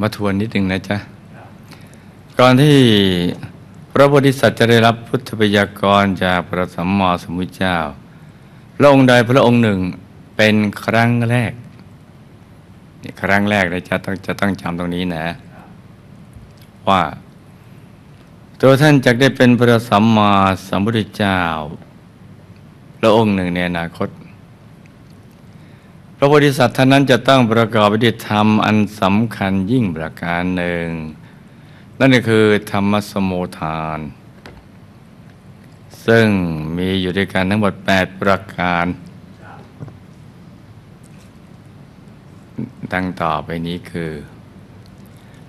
มาทวนนิดหนึ่งนะจ๊ะ ก่อนที่พระโพธิสัตว์จะได้รับพุทธปยากรจากพระสัมมาสัมพุทธเจ้า พระองค์ใดพระองค์หนึ่งเป็นครั้งแรกนี่ครั้งแรกนะจ๊ะต้องจะต้องจำตรงนี้นะ ว่าตัวท่านจะได้เป็นพระสัมมาสัมพุทธเจ้า พระองค์หนึ่งในอนาคต พระโพธิสัตว์ท่านนั้นจะต้องประกอบไปด้วยธรรมอันสำคัญยิ่งประการหนึ่ง นั่นก็คือธรรมสโมทาน ซึ่งมีอยู่ด้วยกันทั้งหมด 8 ประการ ดังต่อไปนี้คือ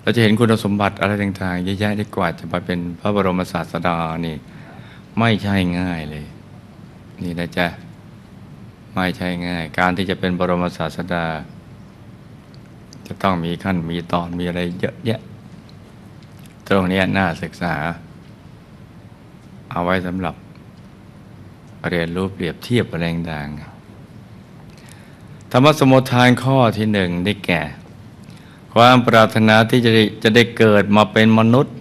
เราจะเห็นคุณสมบัติอะไรต่างๆเยอะแยะที่กว่าจะมาเป็นพระบรมศาสดานี่ ไม่ใช่ง่ายเลย นี่นะจ๊ะ ไม่ใช่ง่าย การที่จะเป็นบรมศาสดา จะต้องมีขั้นมีตอนมีอะไรเยอะแยะ ตรงนี้น่าศึกษา เอาไว้สำหรับ เรียนรู้เปรียบเทียบอะไรต่างธรรมสมุทฐานข้อที่หนึ่งได้แก่ ความปรารถนาที่จะจะได้เกิดมาเป็นมนุษย์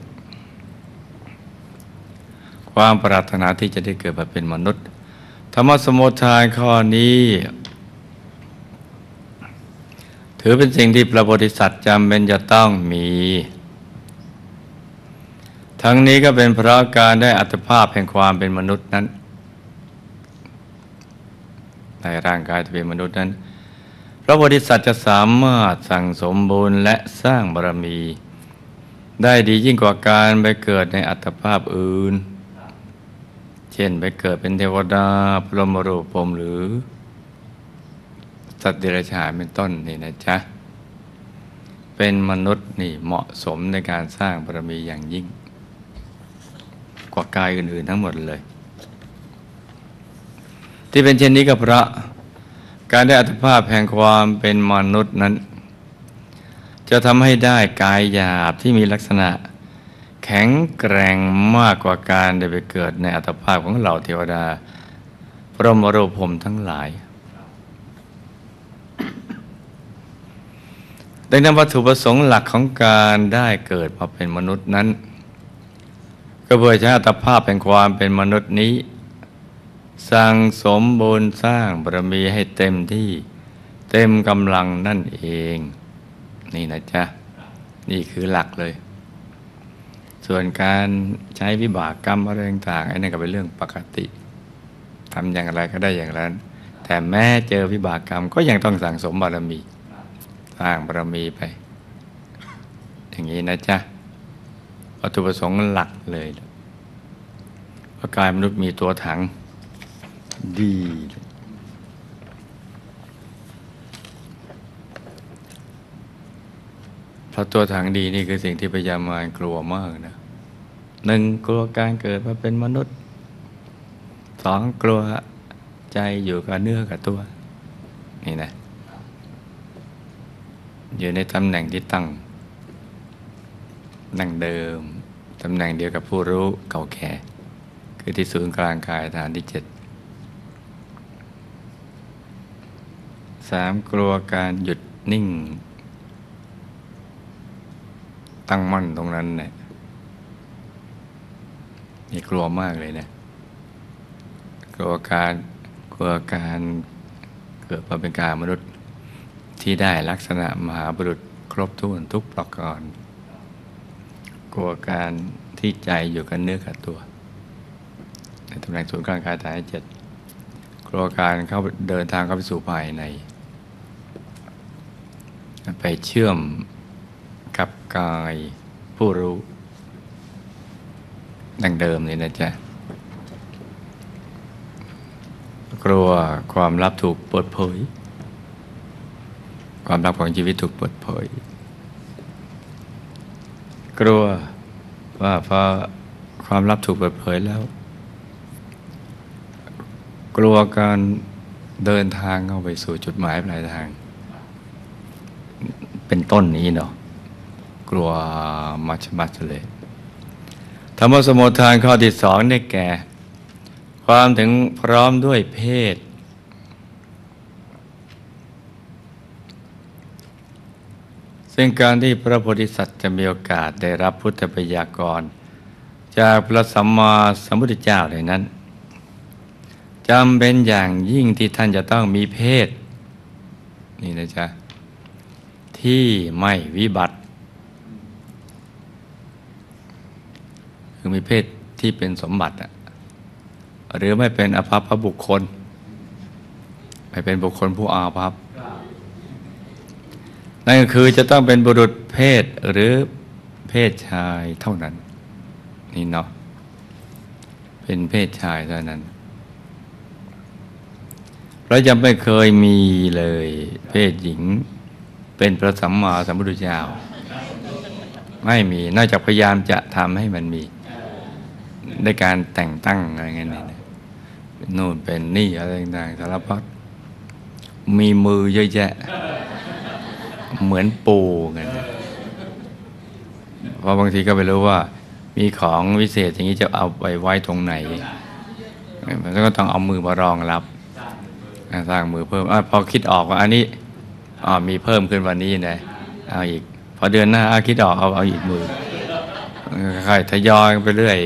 ความปรารถนาที่จะได้เกิดมาเป็นมนุษย์ ธรรมสมุทานข้อนี้ ถือเป็นสิ่งที่พระโพธิสัตว์จำเป็นจะต้องมี ทั้งนี้ก็เป็นเพราะการได้อัตภาพแห่งความเป็นมนุษย์นั้น ในร่างกายที่เป็นมนุษย์นั้น พระโพธิสัตว์จะสามารถสั่งสมบูรณ์และสร้างบารมี ได้ดียิ่งกว่าการไปเกิดในอัตภาพอื่น เช่นไปเกิดเป็นเทวดาพรหมรูปพรหมหรือ สัตว์เดรัจฉานเป็นต้นนี่นะจ๊ะ เป็นมนุษย์นี่เหมาะสมในการสร้างบารมีอย่างยิ่ง กว่ากายอื่นๆทั้งหมดเลย ที่เป็นเช่นนี้ก็เพราะการได้อัตภาพแห่งความเป็นมนุษย์นั้น จะทำให้ได้กายหยาบที่มีลักษณะ แข็งแกร่งมากกว่าการได้ไปเกิดในอัตภาพของเหล่าเทวดา พรหมรูปพรหมทั้งหลาย ดังนั้นวัตถุประสงค์หลักของการได้เกิดมาเป็นมนุษย์นั้น ก็เพื่อใช้อัตภาพแห่งความเป็นมนุษย์นี้ สร้างสมบูรณ์สร้างบารมีให้เต็มที่เต็มกำลังนั่นเอง นี่นะจ๊ะ นี่คือหลักเลย ส่วนการใช้วิบากกรรมอะไรต่างๆไอ้นั่นก็เป็นเรื่องปกติทำอย่างไรก็ได้อย่างนั้น แต่แม้เจอวิบากกรรมก็ยังต้องสั่งสมบารมีสร้างบารมีไป อย่างนี้นะจ๊ะวัตถุประสงค์หลักเลยเพรากายมนุษย์มีตัวถังดี เพราะตัวถังดีนี่คือสิ่งที่พยายามมารกลัวมากนะ หนึ่งกลัวการเกิดมาเป็นมนุษย์สองกลัวใจอยู่กับเนื้อกับตัว นี่นะ อยู่ในตำแหน่งที่ตั้งนั่งเดิม ตำแหน่งเดียวกับผู้รู้เก่าแก่คือที่ศูนย์กลางกายฐานที่เจ็ดสามกลัวการหยุดนิ่ง ตั้งมั่นตรงนั้นเนี่ย นี่กลัวมากเลยนะ กลัวการกลัวการเกิดมาเป็นการมนุษย์ที่ได้ลักษณะมหาบุรุษครบถ้วนทุกประการกลัวการที่ใจอยู่กับเนื้อกับตัว ในตำแหน่งศูนย์กลางกายฐานเจ็ดกลัวการเข้าเดินทางเข้าไปสู่ภายใน ไปเชื่อมกับกายผู้รู้ ดังเดิมนี่นะจ๊ะ กลัวความลับถูกเปิดเผย ความลับของชีวิตถูกเปิดเผย กลัวว่าพอความลับถูกเปิดเผยแล้ว กลัวการเดินทางเข้าไปสู่จุดหมายปลายทาง เป็นต้นนี้เนาะกลัวมัชมัชเลย ธรรมสมุทฐานข้อที่สองได้แก่ ความถึงพร้อมด้วยเพศซซึ่งการที่พระโพธิสัตว์จะมีโอกาสได้รับพุทธปยากร จากพระสัมมาสัมพุทธเจ้าเลยนั้นจำเป็นอย่างยิ่งที่ท่านจะต้องมีเพศ นี่นะจ๊ะ ที่ไม่วิบัติ คือมีเพศที่เป็นสมบัติ หรือไม่เป็นอภัพพบุคคล ไม่เป็นบุคคลผู้อาภัพนั่นก็คือจะต้องเป็นบุรุษเพศหรือเพศชายเท่านั้น นี่เนาะเป็นเพศชายเท่านั้นเรายังไม่เคยมีเลย เพศหญิง เป็นพระสัมมาสัมพุทธเจ้า ไม่มีนอกจากพยายามจะทำให้มันมี ในการแต่งตั้งอะไรเงี้ยนะนู่นเป็นนี่อะไรต่างๆสารพัดมีมือเยอะแยะ เหมือนปูกันนะเพราะบางทีก็ไม่รู้ว่า มีของวิเศษอย่างนี้จะเอาไปไว้ตรงไหน มันก็ต้องเอามือมารองรับสร้างมือเพิ่มอพอคิดออกว่าอันนี้อ๋อมีเพิ่มขึ้นวันนี้นะเอาอีก พอเดือนหน้าคิดออกเอาเอาอีกมือค่อยทยอยไปเรื่อย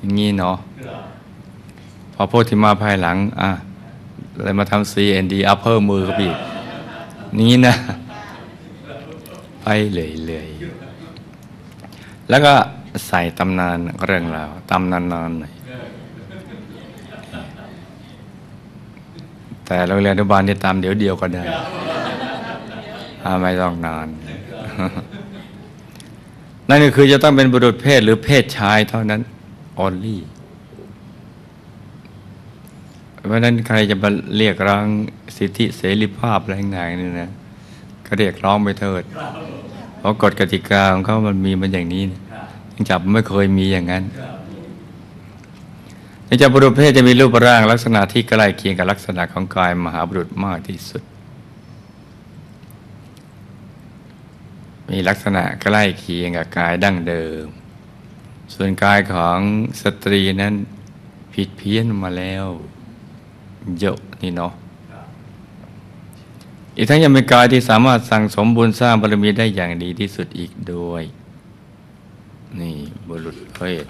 อย่างนี้เนาะพอพวกที่มาภายหลัง อะเลยมาทำ CND เอาเพิ่มมือเข้าไปอีกนี้นะ ไปเรื่อยๆแล้วก็ใส่ตำนานเรื่องราวตำนานๆหน่อยแต่โรงเรียนอนุบาลนี่ตามเดี๋ยวเดียวก็ได้ไม่ต้องนาน นั่นก็คือจะต้องเป็นบุรุษเพศหรือเพศชายเท่านั้น only เพราะนั้นใครจะมาเรียกร้องสิทธิเสรีภาพอะไรต่างๆนี่นะก็เรียกร้องไปเถิด เพราะกฎกติกาของเขามันมีมันอย่างนี้ยังจับไม่เคยมีอย่างนั้นในจากบุรุษเพศจะมีรูปร่างลักษณะที่ใกล้เคียงกับลักษณะของกายมหาบุรุษมากที่สุด มีลักษณะใกล้เคียงกับกายดั้งเดิม ส่วนกายของสตรีนั้นผิดเพี้ยนมาแล้วเยอะนี่เนาะอีกทั้งยังเป็นกายที่สามารถสั่งสมบุญสร้างบารมีได้อย่างดีที่สุดอีกด้วย นี่บุรุษเพศ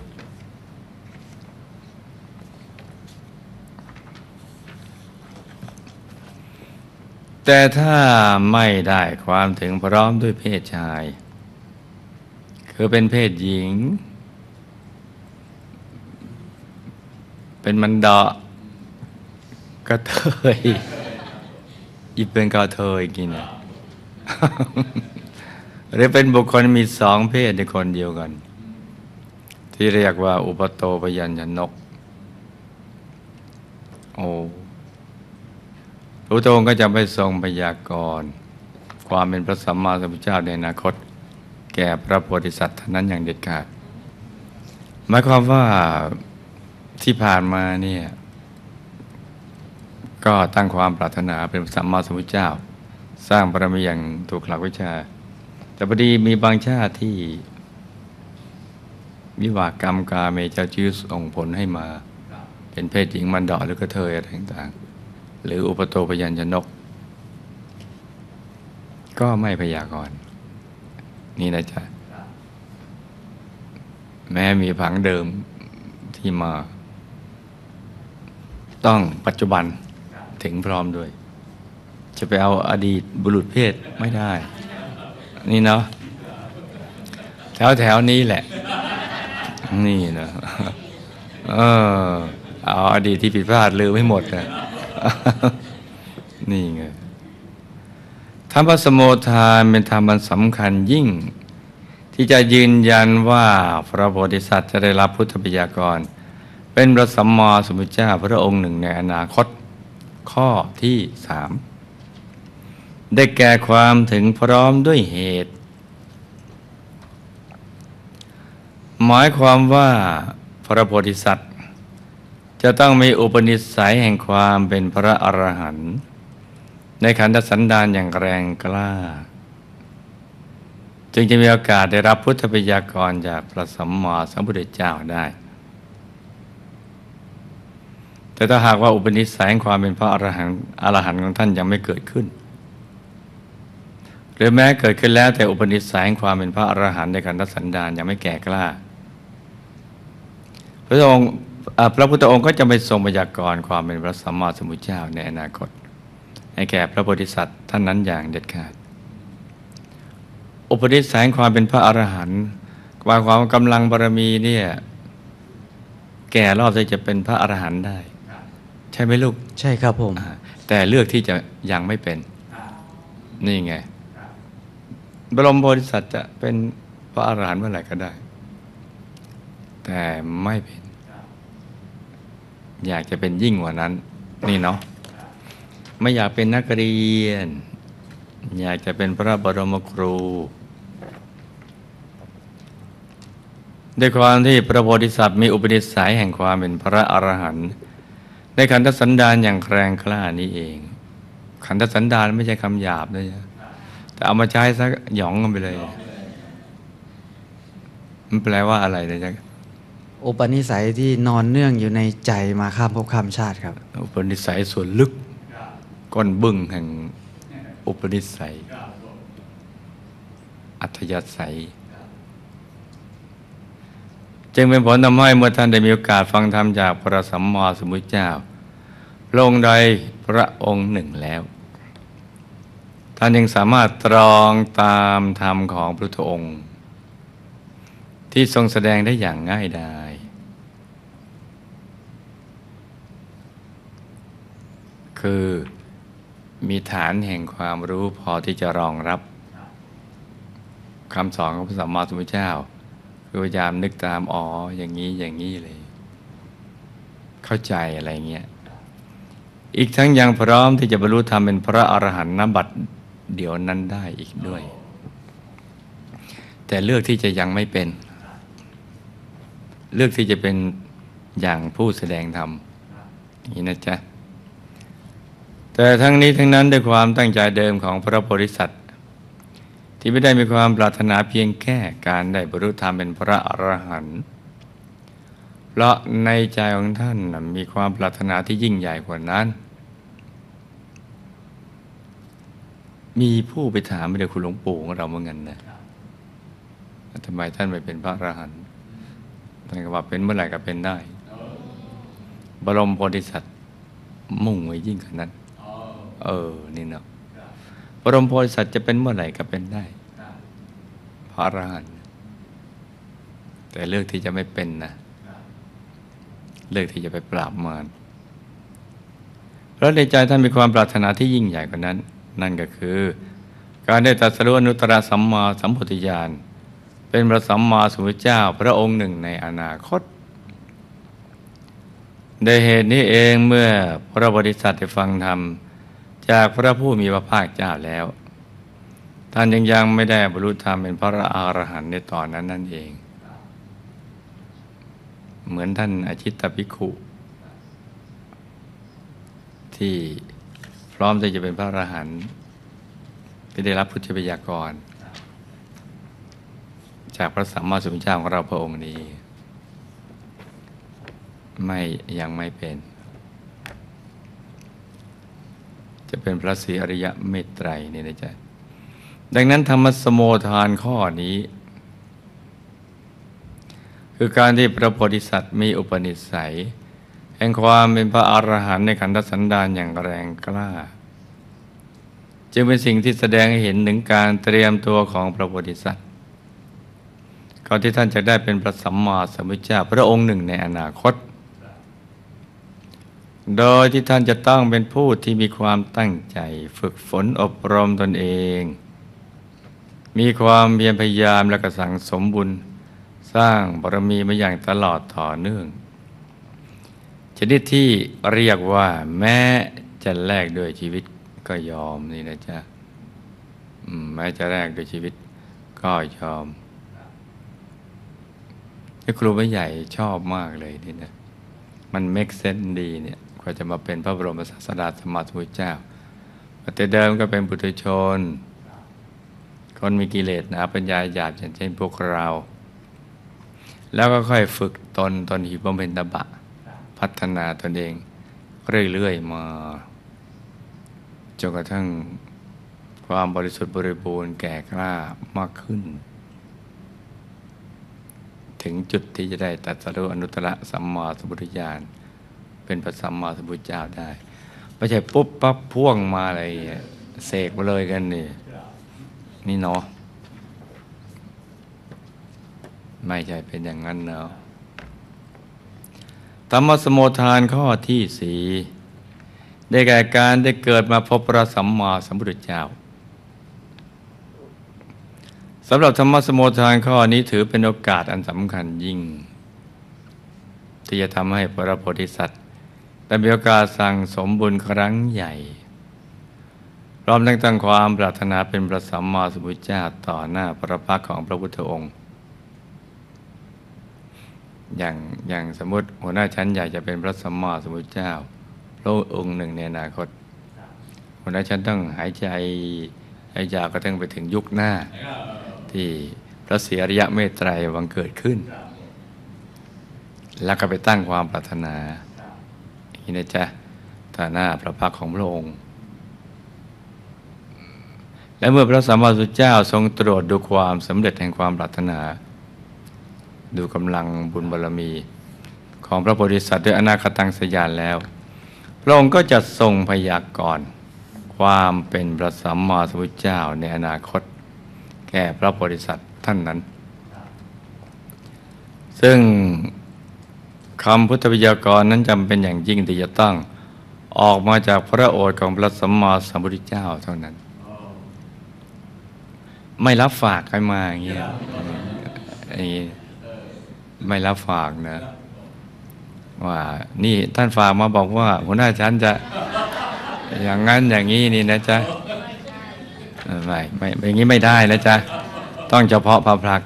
แต่ถ้าไม่ได้ความถึงพร้อมด้วยเพศชาย คือเป็นเพศหญิง เป็นมันดาะกระเทยอีเป็นกระเทยกินนะหรือเป็นบุคคลมีสองเพศในคนเดียวกัน ที่เรียกว่า อุปโตปยัญชนก โอ้พระองค์ก็จะไปทรงพยากรณ์ความเป็นพระสัมมาสัมพุทธเจ้าในอนาคต แก่พระโพธิสัตว์ท่านั้นอย่างเด็ดขาดหมายความว่า ที่ผ่านมาเนี่ยก็ตั้งความปรารถนาเป็นสัมมาสัมพุทธเจ้า สร้างบารมีอย่างถูกหลักวิชา แต่พอดีมีบางชาติที่วิวากรรมกาเมเจ้าชื่อส่งผลให้มา เป็นเพศหญิงมันดอหรือกระเทยอะไรต่างๆ หรืออุปโตพยัญชนก ก็ไม่พยากรณ์นี่นะจ๊ะแม้มีผังเดิมที่มา ต้องปัจจุบันถึงพร้อมด้วย จะไปเอาอดีตบุรุษเพศไม่ได้ นี่เนาะแถวแถวนี้แหละ นี่นะเออเอาอดีตที่ผิดพลาดลืมไม่หมดนะนี่ไงธรรมสมุทานเป็นธรรมันสำคัญยิ่ง ที่จะยืนยันว่าพระโพธิสัตว์จะได้รับพุทธปิยากร เป็นพระสัมมาสัมพุทธเจ้าพระองค์หนึ่งในอนาคตข้อที่สามได้แก่ความถึงพร้อมด้วยเหตุ หมายความว่าพระโพธิสัตว์ จะต้องมีอุปนิสัยแห่งความเป็นพระอรหันต์ในขันธสันดานอย่างแรงกล้า จึงจะมีโอกาสได้รับพุทธปิยากรจากพระสัมมาสัมพุทธเจ้าได้ แต่ถ้าหากว่าอุปนิสัยแห่งความเป็นพระอรหันต์อรหันต์ของท่านยังไม่เกิดขึ้น หรือแม้เกิดขึ้นแล้วแต่อุปนิสัยแห่งความเป็นพระอรหันต์ในขันธสันดานยังไม่แก่กล้า พระองค์พระพุทธองค์ก็จะไม่ทรงพยากรณ์ความเป็นพระสัมมาสัมพุทธเจ้าในอนาคต ให้แก่พระโพธิสัตว์ท่านนั้นอย่างเด็ดขาด อุปนิสัยแห่งความเป็นพระอรหันต์ความความกำลังบารมีเนี่ยแก่รอบที่จะเป็นพระอรหันต์ได้ ใช่ไหมลูก ใช่ครับผมอ่าแต่เลือกที่จะยังไม่เป็น นี่ไง บรมโพธิสัตว์จะเป็นพระอรหันต์เมื่อไหร่ก็ได้ แต่ไม่เป็น อยากจะเป็นยิ่งกว่านั้น นี่เนาะไม่อยากเป็นนักเรียน อยากจะเป็นพระบรมครูด้วยความที่พระโพธิสัตว์มีอุปนิสัยแห่งความเป็นพระอรหันต์ ในขันธสันดานอย่างแรงกล้านี้เอง ขันธสันดานไม่ใช่คำหยาบเลยนะแต่เอามาใช้ซะหยองกันไปเลย มันแปลว่าอะไรนะจ๊ะอุปนิสัยที่นอนเนื่องอยู่ในใจมาข้ามภพข้ามชาติครับ อุปนิสัยส่วนลึกก้นบึ้งแห่งอุปนิสัย อัธยาศัย จึงเป็นผลทำให้เมื่อท่านได้มีโอกาสฟังธรรมจากพระสัมมาสัมพุทธเจ้าพระองค์ใดพระองค์หนึ่งแล้ว ท่านยังสามารถตรองตามธรรมของพระพุทธองค์ ที่ทรงแสดงได้อย่างง่ายดายคือมีฐานแห่งความรู้พอที่จะรองรับคำสอนของพระสัมมาสัมพุทธเจ้า พยายามนึกตามอ๋ออย่างนี้อย่างนี้เลย เข้าใจอะไรเงี้ยอีกทั้งยังพร้อมที่จะบรรลุธรรมเป็นพระอรหันต์นบัตเดี๋ยวนั้นได้อีกด้วย แต่เลือกที่จะยังไม่เป็น เลือกที่จะเป็นอย่างผู้แสดงธรรมนี้นะจ๊ะแต่ทั้งนี้ทั้งนั้นด้วยความตั้งใจเดิมของพระโพธิสัตว์ ที่ไม่ได้มีความปรารถนาเพียงแค่การได้บรรลุธรรมเป็นพระอรหันต์เพราะในใจของท่านมีความปรารถนาที่ยิ่งใหญ่กว่านั้น มีผู้ไปถามไม่ได้คุณหลวงปู่ของเราเมื่อกันนะทำไมท่านไม่เป็นพระอรหันต์ท่านก็ว่าเป็นเมื่อไหร่ก็เป็นได้ บรมโพธิสัตว์มุ่งไว้ยิ่งกว่านั้น เออ นี่เนาะ บรมโพธิสัตว์จะเป็นเมื่อไหร่ก็เป็นได้พระอรหันต์แต่เลือกที่จะไม่เป็นนะ เลือกที่จะไปปราบมารเพราะในใจท่านมีความปรารถนาที่ยิ่งใหญ่กว่านั้น นั่นก็คือ การได้ตรัสรู้อนุตตรสัมมาสัมพุทธญาณเป็นพระสัมมาสัมพุทธเจ้าพระองค์หนึ่งในอนาคตในเหตุนี้เองเมื่อพระบริษัทได้ฟังธรรม จากพระผู้มีพระภาคเจ้าแล้ว ท่านยังยังไม่ได้บรรลุธรรมเป็นพระอรหันต์ในตอนนั้นนั่นเอง เหมือนท่านอาชิตตภิกขุ ที่พร้อมที่จะเป็นพระอรหันต์ที่ได้รับพุทธพยากร จากพระสัมมาสัมพุทธเจ้าของเราพระองค์นี้ ไม่ยังไม่เป็น จะเป็นพระศรีอริยะเมตไตรนี่นะจ๊ะดังนั้นธรรมสโมทานข้อนี้ คือการที่พระโพธิสัตว์มีอุปนิสัย แห่งความเป็นพระอรหันต์ในขันธสันดานอย่างแรงกล้า จึงเป็นสิ่งที่แสดงให้เห็นถึงการเตรียมตัวของพระโพธิสัตว์ก่อนที่ท่านจะได้เป็นพระสัมมาสัมพุทธเจ้าพระองค์หนึ่งในอนาคต โดยที่ท่านจะต้องเป็นผู้ที่มีความตั้งใจ ฝึกฝนอบรมตนเอง มีความเพียรพยายามและก็สั่งสมบุญ สร้างบารมีมาอย่างตลอดต่อเนื่อง ชนิดที่เรียกว่าแม้จะแลกด้วยชีวิตก็ยอมนี่นะจ๊ะแม้จะแลกด้วยชีวิตก็ยอมที่ครูไม่ใหญ่ชอบมากเลยนี่นะมันเมกเซนดีเนี่ย จะมาเป็นพระบรมศาสดาสมมาทุเจ้าแต่เดิมก็เป็นบุตรชน คนมีกิเลสนาปัญญาหยาบอย่างเช่นพวกเรา แล้วก็ค่อยฝึกตนตนหิบำเพ็ญตบะ พัฒนาตนเอง เรื่อยๆมาจนกระทั่งความบริสุทธิ์บริบูรณ์แก่กล้ามากขึ้น ถึงจุดที่จะได้ตัดสรู้อนุตตรสัมมาสัมพุทธญาณ เป็นพระสัมมาสัมพุทธเจ้าได้ไม่ใช่ปุ๊บปั๊บพ่วงมาอะไรเสกมาเลยกันนี่นี่เนาะไม่ใช่เป็นอย่างนั้นเนาะธรรมสมุทานข้อที่สี่ได้แก่การได้เกิดมาพบพระสัมมาสัมพุทธเจ้าสำหรับธรรมสมุทานข้อนี้ถือเป็นโอกาสอันสำคัญยิ่ง ที่จะทำให้พระโพธิสัตว ได้มีโอกาสสั่งสมบุญครั้งใหญ่พร้อมทั้งตั้งความปรารถนาเป็นพระสัมมาสัมพุทธเจ้าต่อหน้าพระพักของพระพุทธองค์ อย่างอย่างสมมติหัวหน้าชั้นอยากจะเป็นพระสัมมาสัมพุทธเจ้าพระองค์หนึ่งในอนาคต หัวหน้าชั้นต้องหายใจหายใจก็ต้องไปถึงยุคหน้า ที่พระเสียริยะเมตไตรวังเกิดขึ้น แล้วก็ไปตั้งความปรารถนา นี้นะจ๊ะต่อหน้าพระพักของพระองค์ และเมื่อพระสัมมาสัมพุทธเจ้าทรงตรวจดูความสำเร็จแห่งความปรารถนา ดูกำลังบุญบารมี ของพระโพธิสัตว์ด้วยอนาคตังสยานแล้ว พระองค์ก็จะทรงพยากรณ์ความเป็นพระสัมมาสัมพุทธเจ้าในอนาคต แก่พระโพธิสัตว์ท่านนั้น ซึ่ง คำพุทธพยากรนั้นจำเป็นอย่างยิ่งที่จะต้องออกมาจากพระโอษฐ์ของพระสัมมาสัมพุทธเจ้าเท่านั้น ไม่รับฝากใครมาอย่างเงี้ยไอ้ไม่รับฝากนะ ว่านี่ท่านฝากมาบอกว่าหัวหน้าชั้นจะอย่างนั้นอย่างนี้นี่นะจ๊ะไม่ไม่อย่างนี้ไม่ได้นะจ๊ะต้องเฉพาะพระพลัก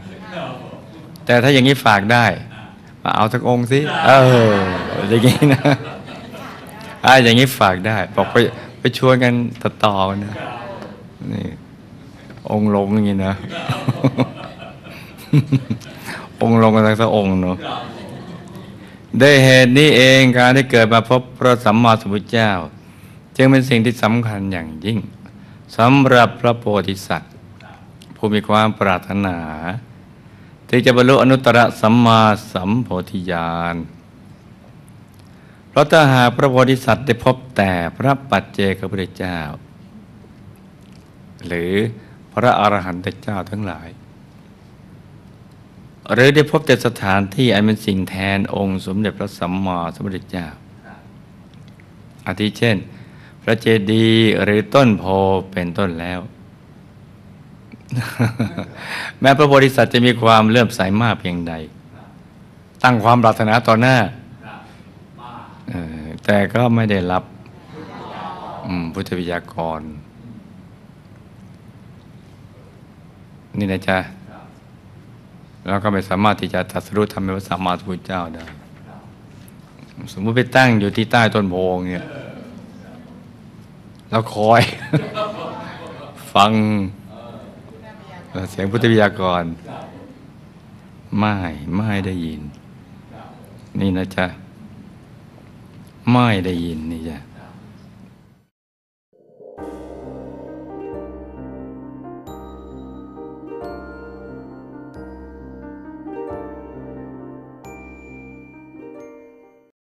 แต่ถ้าอย่างนี้ฝากได้ มาเอาสักองค์สิเอออย่างนี้นะอ่าอย่างนี้ฝากได้ บอกไปไปชวนกันต่อต่อๆนะนี่องค์ลงอย่างนี้นะองค์ลงกันสักองค์เนาะได้เหตุนี้เองการได้เกิดมาพบพระสัมมาสัมพุทธเจ้า จึงเป็นสิ่งที่สำคัญอย่างยิ่งสำหรับพระโพธิสัตว์ ผู้มีความปรารถนา ที่จะบรรลุอนุตตรสัมมาสัมโพธิญาณเพราะถ้าหากพระโพธิสัตว์ได้พบแต่พระปัจเจกพุทธเจ้า หรือพระอรหันตเจ้าทั้งหลาย หรือได้พบแต่สถานที่อันเป็นสิ่งแทนองค์สมเด็จพระสัมมาสัมพุทธเจ้า อาทิเช่น พระเจดีย์หรือต้นโพเป็นต้นแล้ว แม้พระโพธิสัตว์จะมีความเลื่อมใสมากเพียงใด ตั้งความปรารถนาต่อหน้าแต่ก็ไม่ได้รับพุทธวิยากร นี่นะจ๊ะเราก็ไม่สามารถที่จะตัดสรู้ทำเป็นพระสัมมาสัมพุทธเจ้าได้สมมติไปตั้งอยู่ที่ใต้ต้นโพงเนี่ยแล้วคอย ฟัง เสียงพุทธวิทยากร ไม่ไม่ได้ยิน นี่นะจ๊ะ ไม่ได้ยินนี่จ้ะ